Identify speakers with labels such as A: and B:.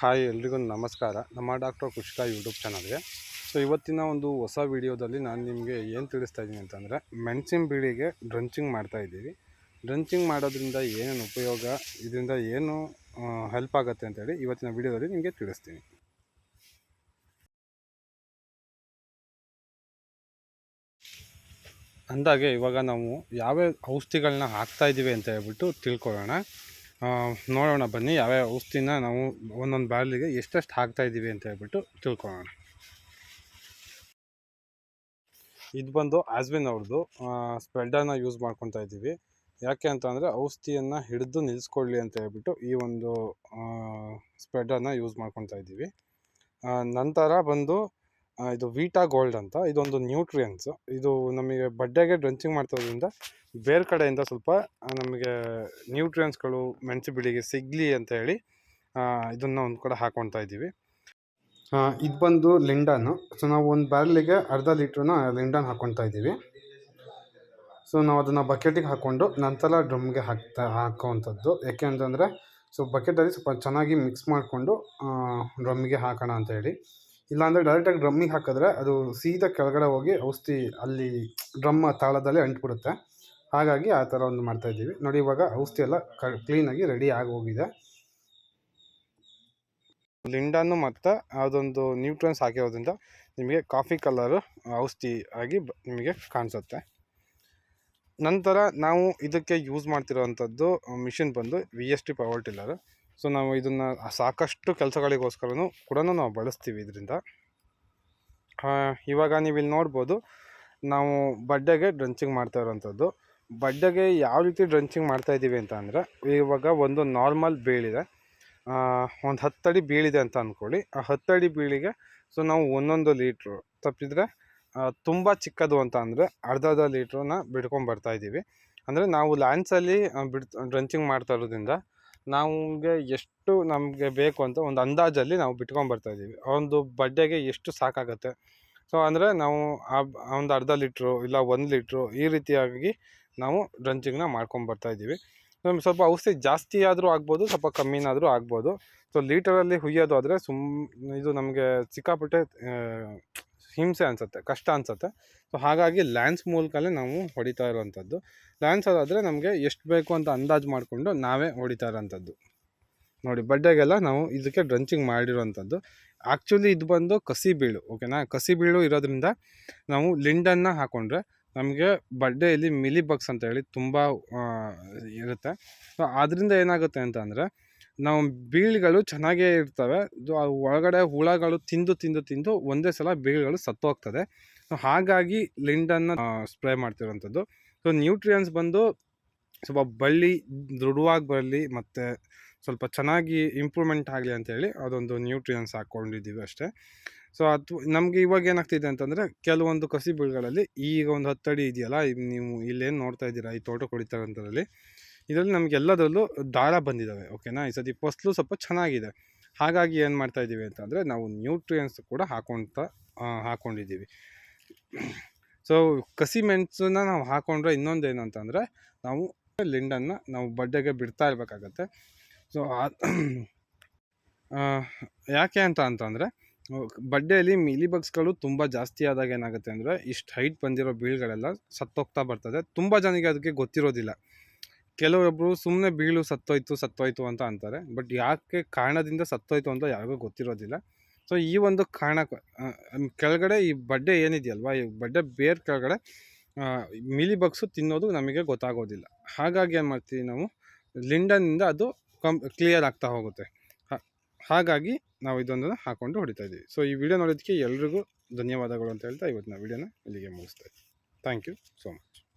A: Hi ಎಲ್ರಿಗೂ ನಮಸ್ಕಾರ. ನಮ್ಮ ಡಾಕ್ಟರ್ ಕುಷ್ಕಾ ಯೂಟ್ಯೂಬ್ ಚಾನಲ್ಗೆ. ಸೊ, ಇವತ್ತಿನ ಒಂದು ಹೊಸ ವಿಡಿಯೋದಲ್ಲಿ ನಾನು ನಿಮಗೆ ಏನು ತಿಳಿಸ್ತಾ ಇದ್ದೀನಿ ಅಂತಂದರೆ, ಮೆಣಸಿನ ಬೀಳಿಗೆ ಡ್ರಂಚಿಂಗ್ ಮಾಡ್ತಾ ಇದ್ದೀವಿ. ಡ್ರಂಚಿಂಗ್ ಮಾಡೋದ್ರಿಂದ ಏನೇನು ಉಪಯೋಗ, ಇದರಿಂದ ಏನು ಹೆಲ್ಪ್ ಆಗುತ್ತೆ ಅಂತೇಳಿ ಇವತ್ತಿನ ವಿಡಿಯೋದಲ್ಲಿ ನಿಮಗೆ ತಿಳಿಸ್ತೀನಿ. ಅಂದಾಗೆ ಇವಾಗ ನಾವು ಯಾವ್ಯಾವ ಔಷಧಿಗಳನ್ನ ಹಾಕ್ತಾ ಇದ್ದೀವಿ ಅಂತ ಹೇಳ್ಬಿಟ್ಟು ತಿಳ್ಕೊಳ್ಳೋಣ. ನೋಡೋಣ, ಬನ್ನಿ. ಯಾವ್ಯಾವ ಔಷಧಿನ ನಾವು ಒಂದೊಂದು ಬ್ಯಾರಲಿಗೆ ಎಷ್ಟೆಷ್ಟು ಹಾಕ್ತಾ ಇದ್ದೀವಿ ಅಂತ ಹೇಳ್ಬಿಟ್ಟು ತಿಳ್ಕೊಳ್ಳೋಣ. ಇದು ಬಂದು ಆಸ್ಬಿನ್ ಅವ್ರದ್ದು ಸ್ಪ್ರೆಡ್ಡನ್ನು ಯೂಸ್ ಮಾಡ್ಕೊತಾ ಇದ್ದೀವಿ ಯಾಕೆ ಅಂತಂದರೆ ಔಷಧಿಯನ್ನು ಹಿಡಿದು ನಿಲ್ಲಿಸ್ಕೊಳ್ಳಿ ಅಂತ ಹೇಳ್ಬಿಟ್ಟು ಈ ಒಂದು ಸ್ಪ್ರೆಡ್ಡನ್ನು ಯೂಸ್ ಮಾಡ್ಕೊತಾ ಇದ್ದೀವಿ ನಂತರ ಬಂದು ಇದು ವೀಟಾ ಗೋಲ್ಡ್ ಅಂತ. ಇದೊಂದು ನ್ಯೂಟ್ರಿಯನ್ಸ್ ಇದು ನಮಗೆ ಬಡ್ಡೆಗೆ ಡ್ರಂಚಿಂಗ್ ಮಾಡ್ತಿರೋದ್ರಿಂದ ಬೇರೆ ಕಡೆಯಿಂದ ಸ್ವಲ್ಪ ನಮಗೆ ನ್ಯೂಟ್ರಿಯನ್ಸ್ಗಳು ಮೆಣಸು ಬಿಳಿಗೆ ಸಿಗಲಿ ಅಂತ ಹೇಳಿ ಇದನ್ನು ಒಂದು ಕಡೆ ಹಾಕ್ಕೊತಾ ಇದ್ದೀವಿ. ಇದು ಬಂದು ಲಿಂಡಾನು ಸೊ ನಾವು ಒಂದು ಬ್ಯಾರಲಿಗೆ ಅರ್ಧ ಲೀಟ್ರನ್ನ ಲಿಂಡನ್ ಹಾಕ್ಕೊತಾ ಇದ್ದೀವಿ. ಸೊ ನಾವು ಅದನ್ನು ಬಕೆಟಿಗೆ ಹಾಕ್ಕೊಂಡು ನಂತರ ಡ್ರಮ್ಗೆ ಹಾಕ್ತಾ, ಹಾಕೋವಂಥದ್ದು. ಯಾಕೆ ಅಂತಂದರೆ ಸೊ ಬಕೆಟಲ್ಲಿ ಸ್ವಲ್ಪ ಚೆನ್ನಾಗಿ ಮಿಕ್ಸ್ ಮಾಡಿಕೊಂಡು ಡ್ರಮ್ಮಿಗೆ ಹಾಕೋಣ ಅಂತ ಹೇಳಿ. ಇಲ್ಲಾಂದರೆ ಡೈರೆಕ್ಟಾಗಿ ಡ್ರಮ್ಮಿಗೆ ಹಾಕಿದ್ರೆ ಅದು ಸೀದಾ ಕೆಳಗಡೆ ಹೋಗಿ ಔಷಧಿ ಅಲ್ಲಿ ಡ್ರಮ್ಮ ತಾಳದಲ್ಲಿ ಅಂಟ್ಬಿಡುತ್ತೆ. ಹಾಗಾಗಿ ಆ ಥರ ಒಂದು ಮಾಡ್ತಾ ಇದ್ದೀವಿ. ನೋಡಿ ಇವಾಗ ಔಷಧಿ ಎಲ್ಲ ಕ ಕ್ಲೀನಾಗಿ ರೆಡಿ ಆಗಿ ಹೋಗಿದೆ. ಲಿಂಡಾನು ಮತ್ತು ಅದೊಂದು ನ್ಯೂಟ್ರನ್ಸ್ ಹಾಕಿರೋದ್ರಿಂದ ನಿಮಗೆ ಕಾಫಿ ಕಲರು ಔಷಧಿ ಆಗಿ ನಿಮಗೆ ಕಾಣಿಸುತ್ತೆ. ನಂತರ ನಾವು ಇದಕ್ಕೆ ಯೂಸ್ ಮಾಡ್ತಿರೋವಂಥದ್ದು ಮಿಷಿನ್ ಬಂದು V S T power tiller so ನಾವು ಇದನ್ನು ಸಾಕಷ್ಟು ಕೆಲಸಗಳಿಗೋಸ್ಕರನೂ ಕೂಡ ನಾವು ಬಳಸ್ತೀವಿ ಇದರಿಂದ. ಇವಾಗ ನೀವು ಇಲ್ಲಿ ನೋಡ್ಬೋದು, ನಾವು ಬಡ್ಡೆಗೆ ಡ್ರಂಚಿಂಗ್ ಮಾಡ್ತಾ ಇರೋವಂಥದ್ದು ಬಡ್ಡೆಗೆ ಯಾವ ರೀತಿ ಡ್ರಂಚಿಂಗ್ ಮಾಡ್ತಾ ಇದ್ದೀವಿ ಅಂತ ಅಂದರೆ, ಇವಾಗ ಒಂದು ನಾರ್ಮಲ್ ಬೀಳಿದೆ. ಒಂದು ಹತ್ತಡಿ ಬೀಳಿದೆ ಅಂತ ಅಂದ್ಕೊಳ್ಳಿ ಆ ಹತ್ತಡಿ ಬೀಳಿಗೆ, ಸೊ ನಾವು ಒಂದೊಂದು ಲೀಟ್ರು, ತಪ್ಪಿದರೆ ತುಂಬ ಚಿಕ್ಕದು ಅಂತ ಅಂದರೆ ಅರ್ಧ ಲೀಟ್ರನ್ನ ಬಿಡ್ಕೊಂಡು ಬರ್ತಾ ಇದ್ದೀವಿ. ಅಂದರೆ ನಾವು ಲ್ಯಾನ್ಸಲ್ಲಿ ಬಿಡ್, ಡ್ರಂಚಿಂಗ್ ಮಾಡ್ತಾ ಇರೋದ್ರಿಂದ ನಮಗೆ ಎಷ್ಟು ನಮಗೆ ಬೇಕು ಅಂತ ಒಂದು ಅಂದಾಜಲ್ಲಿ ನಾವು ಬಿಟ್ಕೊಂಡು ಬರ್ತಾ ಇದ್ದೀವಿ ಒಂದು ಬಡ್ಡೆಗೆ ಎಷ್ಟು ಸಾಕಾಗುತ್ತೆ. ಸೊ ಅಂದರೆ ನಾವು ಆ ಒಂದು ಅರ್ಧ ಲೀಟ್ರು ಇಲ್ಲ ಒಂದು ಲೀಟ್ರು ಈ ರೀತಿಯಾಗಿ ನಾವು ಡ್ರಂಚಿಂಗ್ನ ಮಾಡ್ಕೊಂಡು ಬರ್ತಾ ಇದ್ದೀವಿ ನಮ್ಗೆ ಸ್ವಲ್ಪ ಔಷಧಿ ಜಾಸ್ತಿ ಆದರೂ ಆಗ್ಬೋದು, ಸ್ವಲ್ಪ ಕಮ್ಮಿನಾದರೂ ಆಗ್ಬೋದು. ಸೊ ಲೀಟರಲ್ಲಿ ಹುಯ್ಯೋದು ಆದರೆ ಸುಮ್, ಇದು ನಮಗೆ ಸಿಕ್ಕಾಪಟ್ಟೆ ಹಿಂಸೆ ಅನಿಸುತ್ತೆ, ಕಷ್ಟ ಅನಿಸುತ್ತೆ. ಸೊ ಹಾಗಾಗಿ ಲ್ಯಾನ್ಸ್ ಮೂಲಕಲೇ ನಾವು ಹೊಡಿತಾ ಇರುವಂಥದ್ದು. ಲ್ಯಾನ್ಸ್ ಅದಾದರೆ ನಮಗೆ ಎಷ್ಟು ಬೇಕು ಅಂತ ಅಂದಾಜು ಮಾಡಿಕೊಂಡು ನಾವೇ ಹೊಡಿತಾ ಇರೋಂಥದ್ದು ನೋಡಿ, ಬಡ್ಡೆಗೆಲ್ಲ ನಾವು ಇದಕ್ಕೆ ಡ್ರಂಚಿಂಗ್ ಮಾಡಿರೋವಂಥದ್ದು. ಆ್ಯಕ್ಚುಲಿ ಇದು ಬಂದು ಕಸಿ ಬೀಳು ಓಕೆನಾ ಕಸಿ ಬೀಳು ಇರೋದ್ರಿಂದ ನಾವು ಲಿಂಡನ್ನು ಹಾಕ್ಕೊಂಡ್ರೆ ನಮಗೆ ಬಡ್ಡೆಯಲ್ಲಿ ಮಿಲಿ ಬಗ್ಸ್ ಅಂತ ಹೇಳಿ ತುಂಬ ಇರುತ್ತೆ. ಸೊ ಅದರಿಂದ ಏನಾಗುತ್ತೆ ಅಂತ ಅಂದರೆ ನಾವು ಬೀಳುಗಳು ಚೆನ್ನಾಗೇ ಇರ್ತವೆ. ಒಳಗಡೆ ಹುಳಗಳು ತಿಂದು ತಿಂದು ತಿಂದು ಒಂದೇ ಸಲ ಬೀಳುಗಳು ಸತ್ತೋಗ್ತದೆ. ಸೊ ಹಾಗಾಗಿ ಲಿಂಡನ್ನು ಸ್ಪ್ರೇ ಮಾಡ್ತಿರೋವಂಥದ್ದು ಸೊ ನ್ಯೂಟ್ರಿಯನ್ಸ್ ಬಂದು ಸ್ವಲ್ಪ ಬಳ್ಳಿ, ದೃಢವಾಗಿ ಬರಲಿ ಮತ್ತು ಸ್ವಲ್ಪ ಚೆನ್ನಾಗಿ ಇಂಪ್ರೂವ್ಮೆಂಟ್ ಆಗಲಿ ಅಂತೇಳಿ ಅದೊಂದು ನ್ಯೂಟ್ರಿಯನ್ಸ್ ಹಾಕ್ಕೊಂಡಿದ್ದೀವಿ ಅಷ್ಟೇ. ಸೊ ಅದು ನಮಗೆ ಇವಾಗ ಏನಾಗ್ತಿದೆ ಅಂತಂದರೆ ಕೆಲವೊಂದು ಕಸಿ ಬೀಳುಗಳಲ್ಲಿ ಈಗ ಒಂದು ಹತ್ತಡಿ ಇದೆಯಲ್ಲ, ಇದು ನೀವು ಇಲ್ಲೇನು ನೋಡ್ತಾ ಇದ್ದೀರಾ ಈ ತೋಟ ಹೊಡಿತಾರಂಥದ್ರಲ್ಲಿ ಇದರಲ್ಲಿ ನಮಗೆ ಎಲ್ಲದರಲ್ಲೂ ದಾರ ಬಂದಿದ್ದಾವೆ ಓಕೆನಾ ಈ ಸತಿ ಫಸ್ಲು ಸ್ವಲ್ಪ ಚೆನ್ನಾಗಿದೆ. ಹಾಗಾಗಿ ಏನು ಮಾಡ್ತಾ ಇದ್ದೀವಿ ಅಂತಂದರೆ ನಾವು ನ್ಯೂಟ್ರಿಯನ್ಸ್ ಕೂಡ ಹಾಕೊಳ್ತಾ ಹಾಕ್ಕೊಂಡಿದ್ದೀವಿ ಸೊ ಕಸಿ ಮೆಣಸನ್ನ ನಾವು ಹಾಕೊಂಡ್ರೆ ಇನ್ನೊಂದು ಏನು ಅಂತಂದರೆ ನಾವು ಲಿಂಡನ್ನು ನಾವು ಬಡ್ಡೆಗೆ ಬಿಡ್ತಾ ಇರಬೇಕಾಗತ್ತೆ. ಸೊ ಯಾಕೆ ಅಂತ ಅಂತಂದರೆ ಬಡ್ಡೆಯಲ್ಲಿ ಮಿಲಿ ಬಗ್ಸ್ಗಳು ತುಂಬ ಜಾಸ್ತಿ ಆದಾಗ ಏನಾಗುತ್ತೆ ಅಂದರೆ ಇಷ್ಟು ಹೈಟ್ ಬಂದಿರೋ ಬೀಳ್ಗಳೆಲ್ಲ ಸತ್ತೋಗ್ತಾ ಬರ್ತದೆ. ತುಂಬ ಜನಕ್ಕೆ ಅದಕ್ಕೆ ಗೊತ್ತಿರೋದಿಲ್ಲ. ಕೆಲವೊಬ್ಬರು ಸುಮ್ಮನೆ ಬೀಳು ಸತ್ತೋಯ್ತು ಸತ್ತೋಯ್ತು ಅಂತ ಅಂತಾರೆ. ಬಟ್ ಯಾಕೆ ಕಾರಣದಿಂದ ಸತ್ತೋಯ್ತು ಅಂತ ಯಾರಿಗೂ ಗೊತ್ತಿರೋದಿಲ್ಲ. ಸೊ, ಈ ಒಂದು ಕಾರಣ ಕೆಳಗಡೆ ಈ ಬಡ್ಡೆ ಏನಿದೆಯಲ್ವಾ? ಈ ಬಡ್ಡೆ ಬೇರ್ ಕೆಳಗಡೆ ಮಿಲಿ ಬಗ್ಸು ತಿನ್ನೋದು ನಮಗೆ ಗೊತ್ತಾಗೋದಿಲ್ಲ. ಹಾಗಾಗಿ ಏನು ಮಾಡ್ತೀವಿ ನಾವು? ಲಿಂಡನಿಂದ ಅದು ಕಂ, ಕ್ಲಿಯರ್ ಆಗ್ತಾ ಹೋಗುತ್ತೆ. ಹಾಗಾಗಿ ನಾವು ಇದೊಂದನ್ನು ಹಾಕ್ಕೊಂಡು ಹೊಡಿತಾ ಇದ್ದೀವಿ ಸೊ, ಈ ವಿಡಿಯೋ ನೋಡೋದಕ್ಕೆ ಎಲ್ರಿಗೂ ಧನ್ಯವಾದಗಳು ಅಂತ ಹೇಳ್ತಾ ಇವತ್ತಿನ ವಿಡಿಯೋನ ಇಲ್ಲಿಗೆ ಮುಗಿಸ್ತಾ ಇದ್ದೀವಿ ಥ್ಯಾಂಕ್ ಯು ಸೋ ಮಚ್.